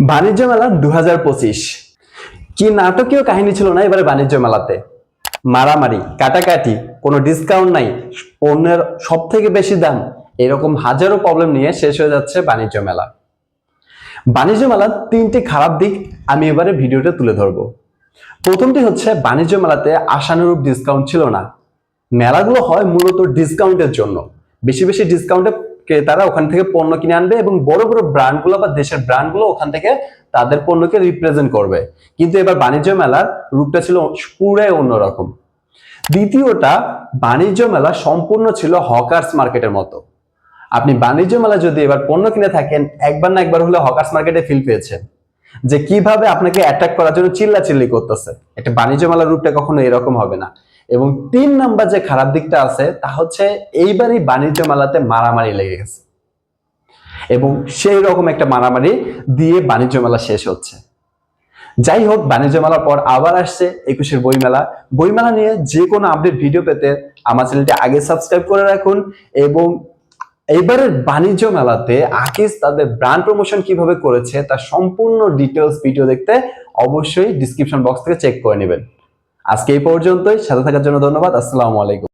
বাণিজ্য মেলা দু হাজার পঁচিশ। কি নাটকীয় কাহিনী ছিল না এবারে বাণিজ্য মেলাতে? মারামারি, কাটাকাটি, কোনো ডিসকাউন্ট নাই, পণ্যের সব থেকে বেশি দাম, এরকম হাজারো প্রবলেম নিয়ে শেষ হয়ে যাচ্ছে বাণিজ্য মেলা। বাণিজ্য মেলার তিনটি খারাপ দিক আমি এবারে ভিডিওতে তুলে ধরবো। প্রথমটি হচ্ছে, বাণিজ্য মেলাতে আশানুরূপ ডিসকাউন্ট ছিল না। মেলাগুলো হয় মূলত ডিসকাউন্টের জন্য। বেশি বেশি ডিসকাউন্টে ক্রেতারা ওখান থেকে পণ্য কিনে আনবে এবং বড় বড় ব্র্যান্ডগুলো বা দেশের ব্র্যান্ডগুলো ওখান থেকে তাদের পণ্যকে রিপ্রেজেন্ট করবে। কিন্তু এবার বাণিজ্য মেলার রূপটা ছিল পুরাই অন্যরকম। দ্বিতীয়টা, বাণিজ্য মেলা সম্পূর্ণ ছিল হকার্স মার্কেটের মতো। আপনি বাণিজ্য মেলা যদি এবার পণ্য কিনে থাকেন, একবার না একবার হলে হকার্স মার্কেটে ফিল পেয়েছেন। যে কীভাবে আপনাকে অ্যাটাক করার জন্য চিল্লা চিল্লি করতেছে। একটা বাণিজ্য মেলার রূপটা কখনো এরকম হবে না। এবং তিন নাম্বার যে খারাপ দিকটা আছে, তা হচ্ছে এইবারই বাণিজ্য মেলাতে মারামারি লেগে গেছে। এবং সেই রকম একটা মারামারি দিয়ে বাণিজ্য মেলা শেষ হচ্ছে। যাই হোক, বাণিজ্য মেলার পর আবার আসছে একুশের বইমেলা। বইমেলা নিয়ে যে কোনো আপডেট ভিডিও পেতে আমার চ্যানেলটি আগে সাবস্ক্রাইব করে রাখুন এবং এইবারের বাণিজ্য মেলাতে আকিস তাদের ব্র্যান্ড প্রমোশন কীভাবে করেছে, তার সম্পূর্ণ ডিটেলস ভিডিও দেখতে অবশ্যই ডিসক্রিপশন বক্স থেকে চেক করে নেবেন। আজকে এই পর্যন্তই সাথে থাকার জন্য ধন্যবাদ আসসালামু আলাইকুম।